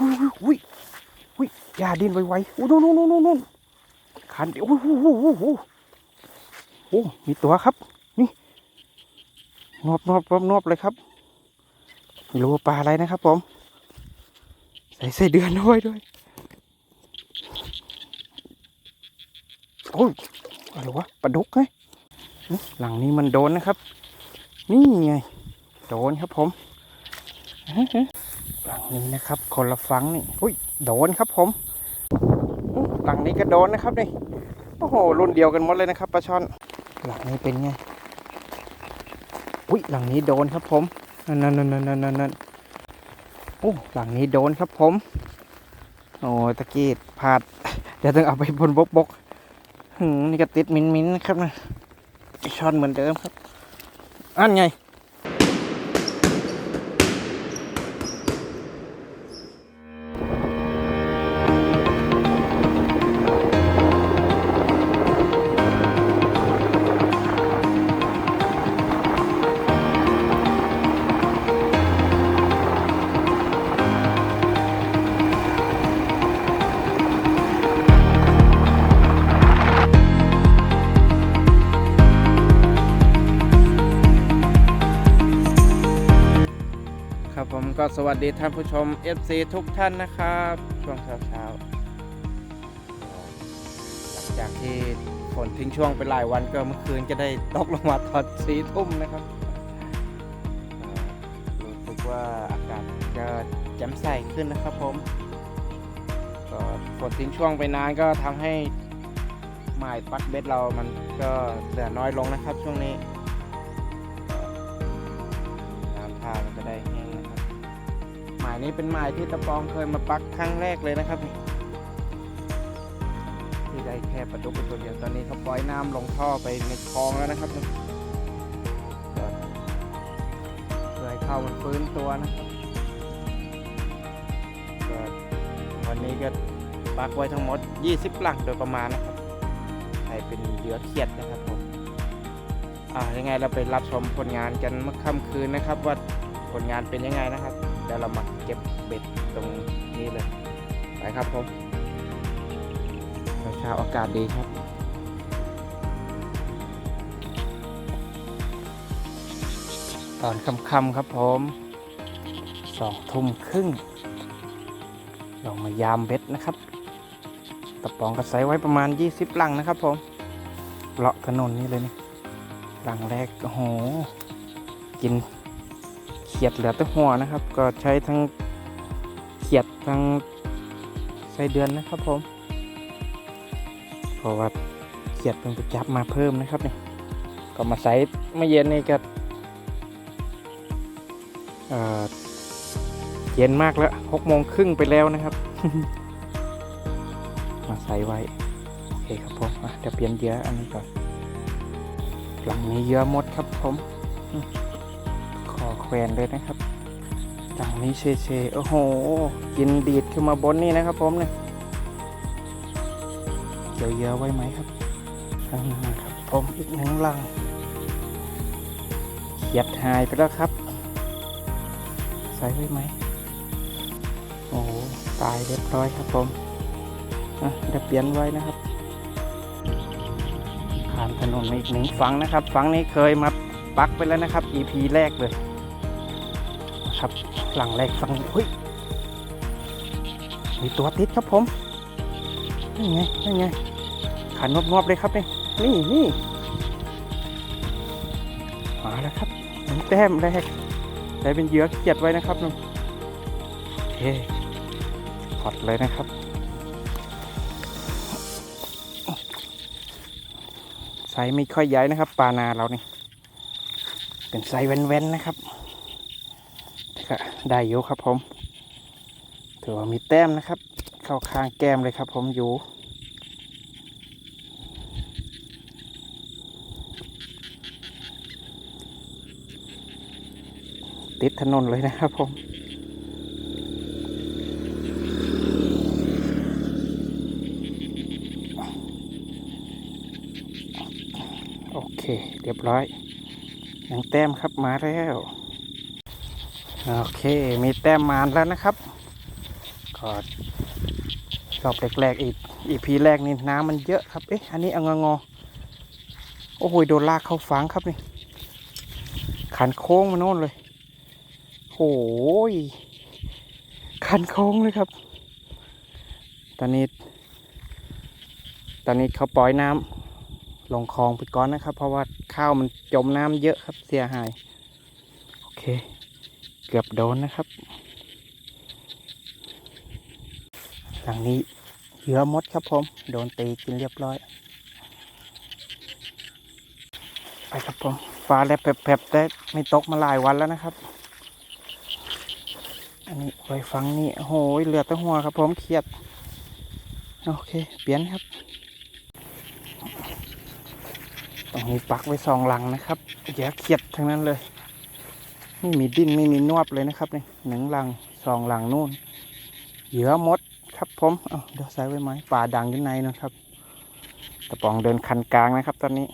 อุ้ยอุ้ยอย่าดิ้นไวๆอุ้ยนู่นนู่นนู่นนู่นขันโอ้โหโอ้โหโอ้โหโอ้มีตัวครับ นี่นวบนวบนวบนวบเลยครับไม่รู้ว่าปลาอะไรนะครับผม ใส่ไส้เดือนด้วยด้วยโอ้ยอะไรวะปลาดุกไงหลังนี้มันโดนนะครับ นี่ไง โดนครับผม หลังนี้นะครับ คนละฟังนี่อุ้ยโดนครับผมหลังนี้ก็โดนนะครับนี่โอ้โหรุ่นเดียวกันหมดเลยนะครับปลาช่อนหลังนี้เป็นไงอุ้ยหลังนี้โดนครับผมนั่นนั่นนั่นนั่นนั่นโอ้หลังนี้โดนครับผม โอ้ตะกี้พลาดเดี๋ยวต้องเอาไปบนบกบกนี่ก็ติดมินมินนะครับนะช่อนเหมือนเดิมครับอันไง สวัสดีท่านผู้ชม FC ทุกท่านนะครับ ช่วงเช้าเช้าๆหลังจากที่ฝนทิ้งช่วงไปหลายวันก็เมื่อคืนจะได้ตกลงมาตอนสี่ทุ่มนะครับรู้สึกว่าอากาศจะแจ่มใสขึ้นนะครับผมก็ฝนทิ้งช่วงไปนานก็ทำให้หมายปักเบ็ดเรามันก็เหลือน้อยลงนะครับช่วงนี้น้ำท่ามันจะได้แห้ นี้เป็นหมายที่ตะปองเคยมาปักครั้งแรกเลยนะครับที่ได้แค่ปลาดุกเป็นตัวเดียวตอนนี้เขาปล่อยน้ำลงท่อไปในคลองแล้วนะครับเพื่อให้เข้ามันฟื้นตัวนะครับวันนี้ก็ปักไว้ทั้งหมด 20 หลังโดยประมาณนะครับใช้เป็นเหยื่อเขียดนะครับผมอ่ายังไงเราไปรับชมผลงานกันเมื่อค่ำคืนนะครับ ว่าผลงานเป็นยังไงนะครับ เดี๋ยวเรามาเก็บเบ็ดตรงนี้เลย ไปครับผมเช้าๆอากาศดีครับตอนค่ำๆครับผมสองทุ่มครึ่งลองมายามเบ็ดนะครับตะปองกระใสไว้ประมาณ 20 ลังนะครับผมเลาะถนนนี้เลยนี่หลังแรกโอ้โหกินเขียดเหลือแต่หัวนะครับ ก็ใช้ทั้งเขียดทั้งไส้เดือนนะครับผมเพราะว่าเขียดเพิ่งไปจับมาเพิ่มนะครับนี่ก็มาใส่มื่เย็นนี่ก็เย็นมากแล้วหกโมงครึ่งไปแล้วนะครับ มาใส่ไว้โอเคครับผมอะเดี๋ยวเปลี่ยนเยื่ออันนี้ก่อนหลังนี้เยอะหมดครับผม แขวนเลยนะครับหลังนี้เชเชโอ้โห กินดีดขึ้นมาบนนี่นะครับผมเนี่ยเกี่ยวเยอะไว้ไหมครับข้างหน้าครับผมอีกหนึ่งหลังเขียดหายไปแล้วครับ ใส่ไว้ไหมโอ้ตายเรียบร้อยครับผมอะเดี๋ยวเปลี่ยนไว้นะครับผ่านถนนมาอีกหนึ่งฝั่งนะครับ ฝั่งนี้เคยมาปักไปแล้วนะครับ EP แรกเลย ครับ หลังแรกฝั่งเฮ้ยมีตัวติดครับผมนี่ไงนี่ไงขันนวบๆเลยครับเนี่นี่นี่มาแล้วครับหนึ่งแต้มแรกได้เป็นเหยื่อเกียดไว้นะครับนุ่นโอเคถอดเลยนะครับ ไซส์ไม่ค่อยใหญ่นะครับ ปลานาเรานี่ เป็นไซส์เว้นๆนะครับ ได้อยู่ครับผมถือว่ามีแต้มนะครับ เข้าข้างแก้มเลยครับผมอยู่ติดถนนเลยนะครับผม โอเค เรียบร้อยหนึ่งแต้มครับมาแล้ว โอเค มีแต้มมาแล้วนะครับก็รอบแรกๆอีกอีพีแรกนี่น้ำมันเยอะครับ เอ๊ะ อันนี้อางงอโอ้โห โดนลากเข้าฝังครับนี่ ขันโค้งมาโน่นเลย โอ้ย ขันโค้งเลยครับ ตอนนี้ ตอนนี้เขาปล่อยน้ำลงคลองไปก่อนนะครับ เพราะว่าข้าวมันจมน้ำเยอะครับ เสียหาย โอเค เกือบโดนนะครับ หลังนี้เหยื่อมดครับผม โดนตีกินเรียบร้อย ไปครับผมฟ้าแลบแผลบๆได้ไม่ตกมาหลายวันแล้วนะครับ อันนี้ไว้ฟังนี่โอ้โหเหลือแต่หัวครับผมเครียด โอเค เปลี่ยนครับ ตรงนี้ปักไว้สองหลังนะครับอย่าเครียดทั้งนั้นเลย ไม่มีดิ้นไม่มีนวบเลยนะครับนี่หนึ่งหลังสองหลังนู่น เหยื่อมดครับผมเอาเดี๋ยวใส่ไว้ไหมป่าดังอยู่ในนะครับตะปองเดินคันกลางนะครับ ตอนนี้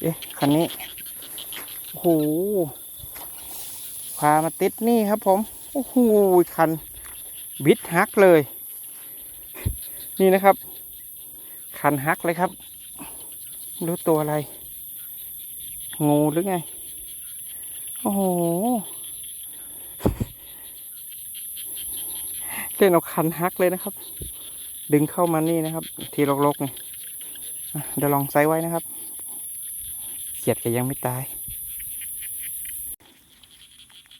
เอ๊ะคันนี้โอ้โหพามาติดนี่ครับผมโอ้โหคันบิดฮักเลย นี่นะครับ คันฮักเลยครับ รู้ตัวอะไร งูหรือไง โอ้โห เล่นเอาคันฮักเลยนะครับ ดึงเข้ามานี่นะครับ ทีลกๆไงเดี๋ยวลองไซส์ไว้นะครับ เขียดก็ยังไม่ตาย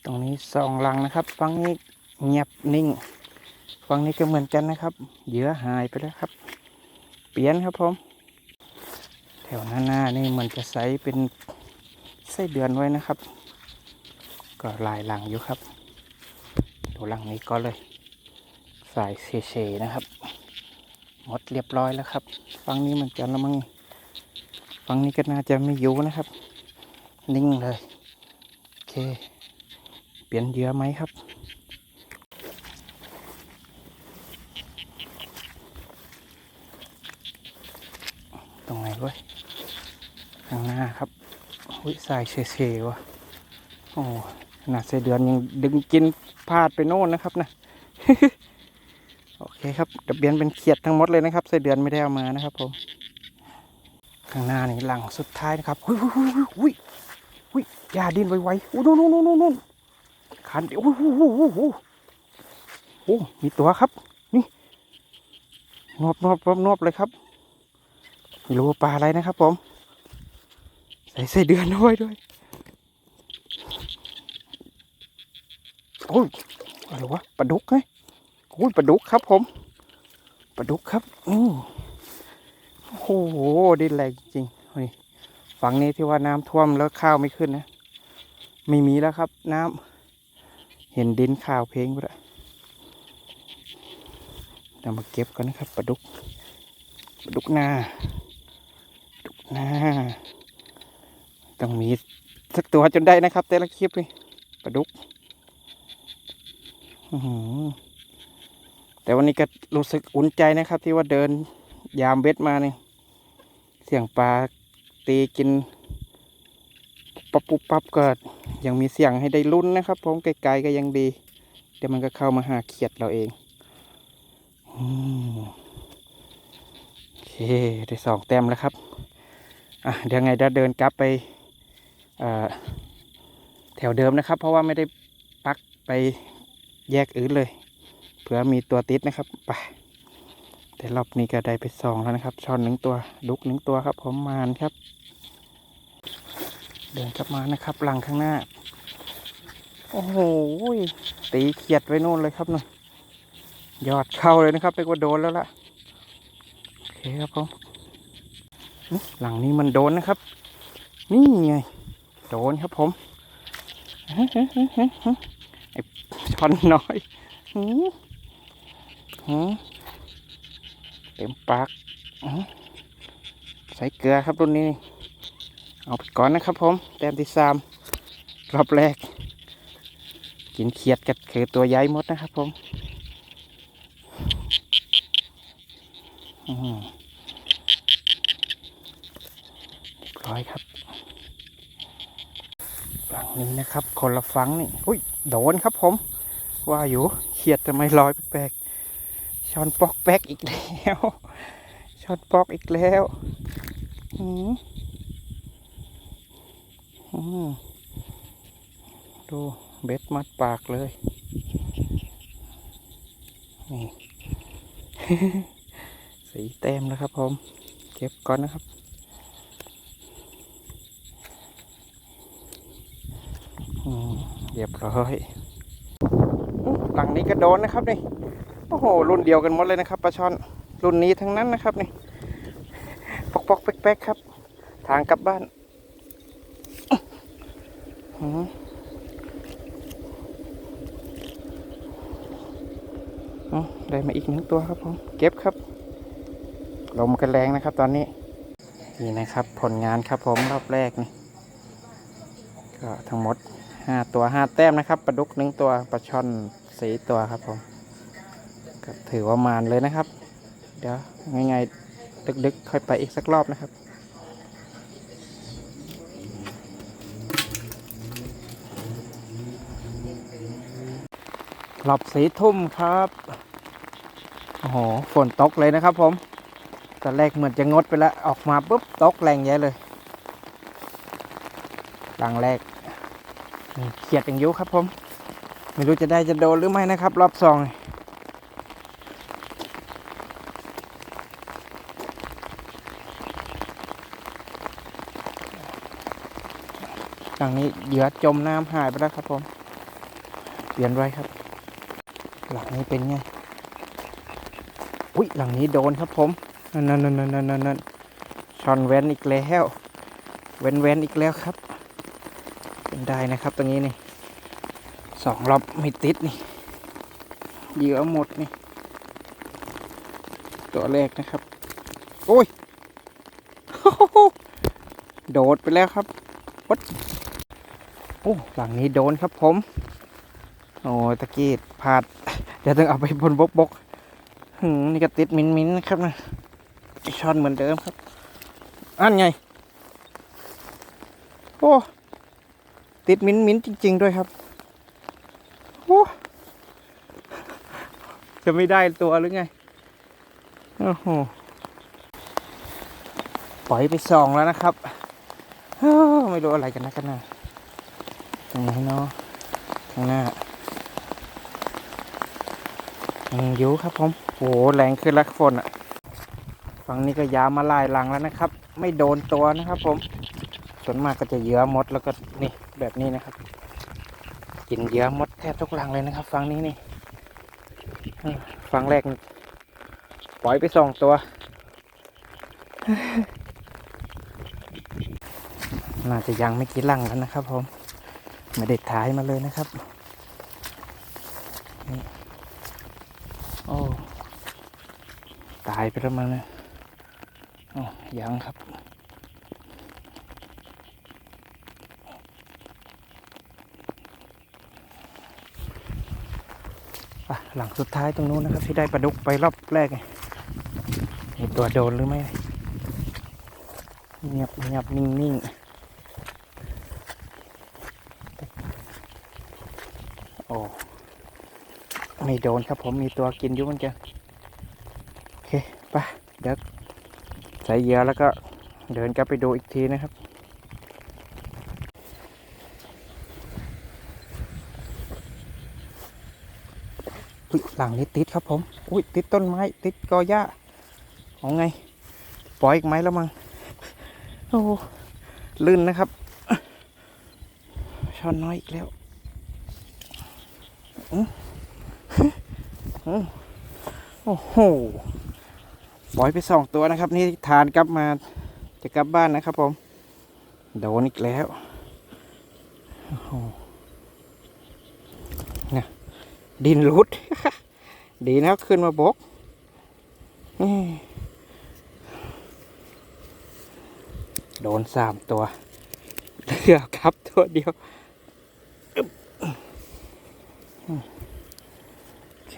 ตรงนี้สองลังนะครับฝั่งนี้เงียบนิ่งฝั่งนี้ก็เหมือนกันนะครับ เหยื่อหายไปแล้วครับ เปลี่ยนครับผมแถวหน้าหน้านี่มันจะใสเป็น ไส้เดือนไว้นะครับ ก็ลายหลังอยู่ครับตัวหลังนี้ก็เลย สายเฉยๆนะครับ หมดเรียบร้อยแล้วครับฝั่งนี้มันจะละมังฝั่งนี้ก็น่าจะไม่อยู่นะครับ นิ่งเลย โอเค เปลี่ยนเยื่อไหมครับ ตรงไหนเว้ยข้างหน้าครับ อุ้ยสายเฉยๆวะโอ้ขนาดเสเดือนยังดึงกินพลาดไปโน่นนะครับนะโอเคครับเดี๋ยวเปลี่ยนเป็นเขียดทั้งหมดเลยนะครับเสเดือนไม่ได้เอามานะครับผมข้างหน้านี่หลังสุดท้ายนะครับอุ้ยอุ้ยอุ้ยอุ้ยอย่าดิ้นไวๆอู้นู่นนู่นนู่นนู่นขันโอ้โหโอ้โหโอ้โหโอ้มีตัวครับนี่นวบนวบนวบนวบเลยครับไม่รู้ปลาอะไรนะครับผม ใส่ใส่เดือนด้วยด้วยโอ้ยอะไรวะปลาดุกไงโอ้ยปลาดุกครับผมปลาดุกครับอือโอ้โหดินแรงจริงๆเฮ้ยฝั่งนี้ที่ว่าน้ำท่วมแล้วข้าวไม่ขึ้นนะไม่มีแล้วครับ น้ำเห็นดินข้าวเพลงไปแล้วเรามาเก็บกันนะครับปลาดุกปลาดุกนาน่า ต้องมีสักตัวจนได้นะครับ แต่ละคลิปนี่ปลาดุกแต่วันนี้ก็รู้สึกอุ่นใจนะครับ ที่ว่าเดินยามเบ็ดมาเนี่ยเสียงปลาตีกินปั๊บปุ๊บปั๊บก็ยังมีเสียงให้ได้ลุ้นนะครับ ผมไกลๆก็ยังดีเดี๋ยวมันก็เข้ามาหาเขียดเราเองอโอเคได้สองแต้มแล้วครับ อะเดี๋ยวไงเดี๋ยวเดินกลับไป แถวเดิมนะครับ เพราะว่าไม่ได้ปักไปแยกอื่นเลยเผื่อมีตัวติดนะครับไปแต่รอบนี้ก็ได้ไปสองแล้วนะครับ ช่อนหนึ่งตัวดุกหนึ่งตัวครับ ผมมานครับ เดินกลับมานะครับหลังข้างหน้า โอ้โหตีเขียดไว้นู่นเลยครับหนู่นยอดเข้าเลยนะครับไปกว่าโดนแล้วล่ะโอเคครับผมหลังนี้มันโดนนะครับ นี่ไง โดนครับผมไอ้ช้อนน้อยหือหือเต็มปากใส่เกลือครับรุ่นนี้ เอาไปก่อนนะครับผม แต้มที่สามรอบแรก กินเขียดกัดคือตัวใหญ่หมดนะครับผมร้อยครับ นี้นะครับคนละฝั่งนี่อุ้ยโดนครับผม ว่าอยู่เขียดทำไมลอยแปลกๆช้อนปอกแป๊กอีกแล้วช้อนปอกอีกแล้วอืมอืมดูเบ็ดมัดปากเลยนี่สีเต็มแล้วครับผม เก็บก่อนนะครับ อืม เรียบร้อยหลังนี้ก็โดนนะครับนี่โอ้โหรุ่นเดียวกันหมดเลยนะครับปลาช่อนรุ่นนี้ทั้งนั้นนะครับนี่ปอกปอกแป๊กๆครับ ทางกลับบ้านได้มาอีกหนึ่งตัวครับผมเก็บครับ ลมกันแรงนะครับ ตอนนี้นี่นะครับผลงานครับผมรอบแรกนี่ก็ทั้งหมด ห้าตัวห้าแต้มนะครับปลาดุกหนึ่งตัวปลาช่อนสีตัวครับผมก็ถือว่ามานเลยนะครับ เดี๋ยวง่ายๆดึกๆ ค่อยไปอีกสักรอบนะครับรอบสีทุ่มครับ โอ้โห ฝนตกเลยนะครับผม ตอนแรกเหมือนจะงดไปแล้ว ออกมาปุ๊บตกแรงเยอะเลยหลังแรก เขียดอย่างยุครับผม ไม่รู้จะได้จะโดนหรือไม่นะครับ รอบสองหลังนี้เหยื่อจมน้ำหายไปแล้วครับผม เปลี่ยนไว้ครับ หลังนี้เป็นไง อุ้ยหลังนี้โดนครับผมนั่นนั่นนั่นนั่นนั่นนั่นชอนแวนอีกแล้วเวนเวนอีกแล้วครับ ได้นะครับตรงนี้นี่สองรอบไม่ติดนี่เหยื่อหมดนี่ ตัวแรกนะครับ โอ้ย โดดไปแล้วครับวัดโอ้หลังนี้โดนครับผม โอ้ตะกี้พลาด เดี๋ยวต้องเอาไปบนบกบกนี่ก็ติดมินมินนะครับนะช้อนเหมือนเดิมครับ อันไง โอ้ ติดมิ้นมิ้นจริง ๆ ด้วยครับโอ้จะไม่ได้ตัวหรือไง โอ้โห ปล่อยไปสองแล้วนะครับไม่รู้อะไรกันนะกันนะตรงนี้เนาะข้างหน้ายังอยู่ครับผมโอ้โหแรงขึ้นแล้วฝนอะ ฝั่งนี้ก็ยาวมาลายหลังแล้วนะครับ ไม่โดนตัวนะครับผม ส่วนมากก็จะเหยื่อหมดแล้วก็นี่ แบบนี้นะครับ กินเยอหมดแทบทุกลังเลยนะครับฝั่งนี้นี่เออฝั่งแรก ปล่อยไปสองตัว น่าจะยังไม่กี่หลังแล้วนะครับผมไม่ได้ถ่ายมาเลยนะครับโอ้ตายไปแล้วมันนะโอ้ยังครับ หลังสุดท้ายตรงนู้นนะครับ ที่ได้ปลาดุกไปรอบแรกไงมีตัวโดนหรือไม่เงียบเงียบนิ่งนิ่งโอ้ไม่โดนครับผมมีตัวกินอยู่มือนกันโอเคไปเดี๋ยวใส่เยื่อแล้วก็เดินกลับไปดูอีกทีนะครับ หลังนี้ติดครับผม อุ้ยติดต้นไม้ ติดกอหญ้าเอาไง ปล่อยอีกไหมแล้วมั้งโอ้ลื่นนะครับช้อนน้อยอีกแล้วอ๋ออ๋อโอ้โหปล่อยไปสองตัวนะครับ นี่ทานกลับมาจะกลับบ้านนะครับผม โดนอีกแล้วโอ้โหเนี่ยดินรุด ดีนะขึ้นมาบกอืมโดนสามตัวเหลือครับตัวเดียว โอเค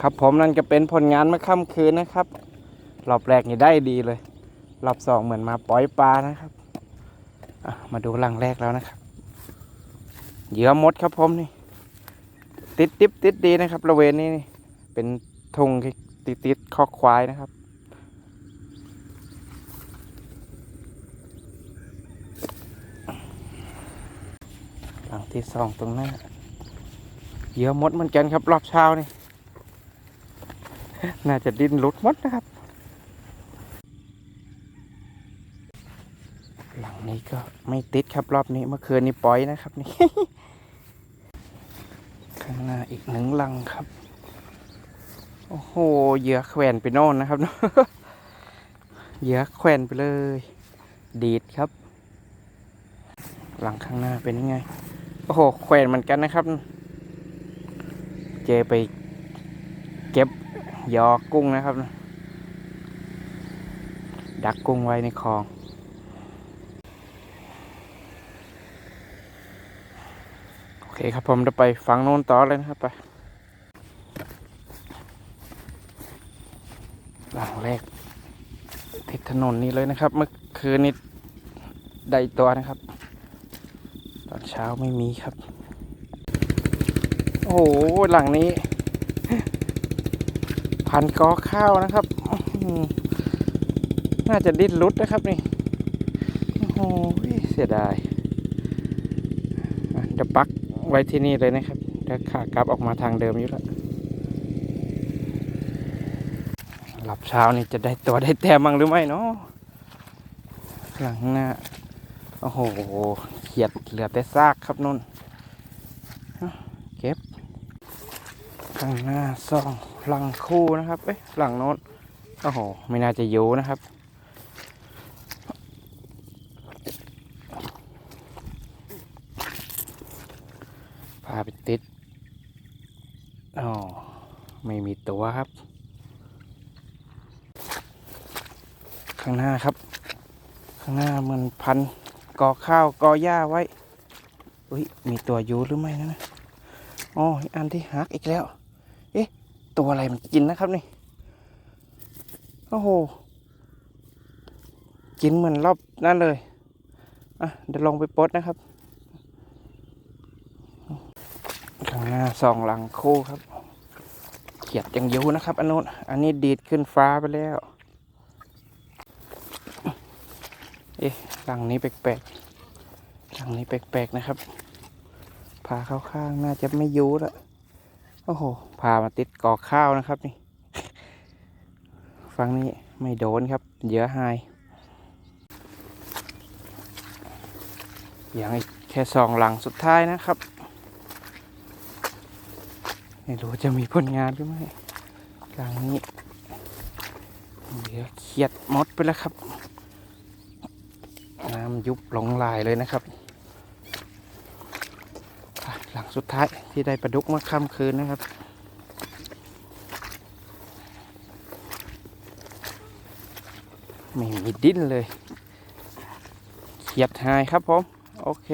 ครับผมนั่นก็เป็นผลงานเมื่อค่ำคืนนะครับ รอบแรกนี่ได้ดีเลย รอบสองเหมือนมาปล่อยปลานะครับ มาดูหลังแรกแล้วนะครับ เหยื่อมดครับผมนี่ ติดติบติดดีนะครับริเวณนี้นี่เป็นธงที่ติดติดคอกควายนะครับ หลังที่สองตรงหน้า เหยื่อมดเหมือนกันครับรอบเช้านี่ น่าจะดิ้นหลุดมดนะครับ หลังนี้ก็ไม่ติดครับรอบนี้เมื่อคืนนี้ปล่อยนะครับนี่ข้างหน้าอีกหนึ่งลังครับ โอ้โหเหยื่อแขวนไปโน่นนะครับเหยื่อแขวนไปเลย ดีดครับ หลังข้างหน้าเป็นยังไงโอ้โหแขวนเหมือนกันนะครับ เจไปเก็บยอกุ้งนะครับ ดักกุ้งไว้ในคลอง โอ เคครับผมจะไปฟังโน้นต่อเลยนะครับไปหลังแรก ติดถนนนี้เลยนะครับ เมื่อคืนนี้ได้ตัวนะครับ ตอนเช้าไม่มีครับ โอ้โหหลังนี้ พันกอข้าวนะครับ น่าจะดิ้นรุดนะครับนี่ โอ้โหเสียดายอะเดี๋ยวปัก ไว้ที่นี่เลยนะครับเดี๋ยวขากลับออกมาทางเดิมอยู่แล้วหลับเช้านี่จะได้ตัวได้แต้มบ้างหรือไม่เนาะหลังหน้า โอ้โหเขียดเหลือแต่ซากครับนุ่นเก็บ ข้างหน้าซองหลังคู่นะครับ เอ๊ะหลังโน้นโอ้โห ไม่น่าจะอยู่นะครับาไปติดอ๋อไม่มีตัวครับ ข้างหน้าครับ ข้างหน้าเหมันพันกอข้าวกอหญ้าไว้อุ้ยมีตัวอยู่หรือไม่นะนะอ๋ออันที่หักอีกแล้ว เอ๊ะ ตัวอะไรมันกินนะครับนี่โอ้โหกินเหมือนรอบนั่นเลยอะเดี๋ยวลงไปปดนะครับ ข้างหน้าสองหลังคู่ครับเขียดยังยู่นะครับอันนู้นอันนี้ดีดขึ้นฟ้าไปแล้ว เอ๊ะหลังนี้แปลกๆหลังนี้แปลกๆนะครับพาเข้าข้างน่าจะไม่ยู่ละโอ้โหพามาติดกอข้าวนะครับนี่ฝั่งนี้ไม่โดนครับเยื่อหายอย่างอีกแค่สองหลังสุดท้ายนะครับ ไม่รู้จะมีผลงานหรือไม่กลางนี้เหลือเขียดมดไปแล้วครับ น้ำยุบหลงลายเลยนะครับ หลังสุดท้ายที่ได้ปลาดุกเมื่อค่ำคืนนะครับไม่มีดิ้นเลย เขียดหายครับผม โอเค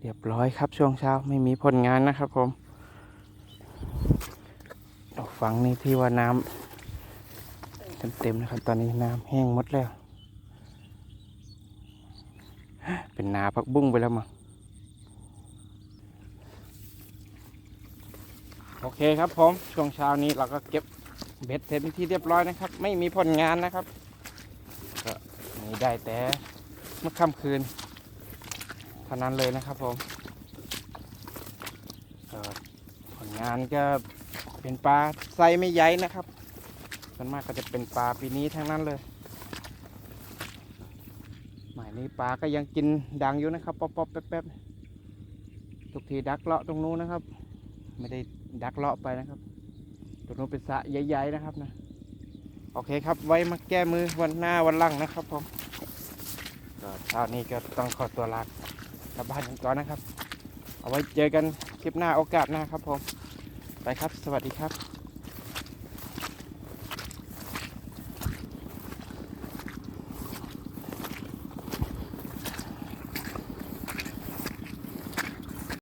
เรียบร้อยครับช่วงเช้าไม่มีผลงานนะครับผม เอาฟังนี่ที่ว่าน้ำเต็มๆนะครับ ตอนนี้น้ำแห้งหมดแล้ว เป็นนาพักบุ้งไปแล้วมั้งโอเคครับผมช่วงเช้านี้เราก็เก็บเบ็ดเสร็จเป็นที่เรียบร้อยนะครับ ไม่มีผลงานนะครับ ก็มีได้แต่เมื่อค่ำคืนเท่านั้นเลยนะครับผมผลงานก็ เป็นปลาไซไม่ใหญ่นะครับส่วนมากก็จะเป็นปลาปีนี้ทั้งนั้นเลยหมายนี้ปลาก็ยังกินดังอยู่นะครับป๊อปป๊อปแป๊บแป๊บทุกทีดักเลาะตรงนู้นนะครับ ไม่ได้ดักเลาะไปนะครับตรงนู้นเป็นสะใหญ่ๆนะครับนะโอเคครับไว้มาแก้มือวันหน้าวันหลังนะครับผมก็เช้านี้ก็ต้องขอตัวลากลับบ้านกันก่อนนะครับ เอาไว้เจอกันคลิปหน้าโอกาสหน้าครับผม ไปครับ สวัสดีครับ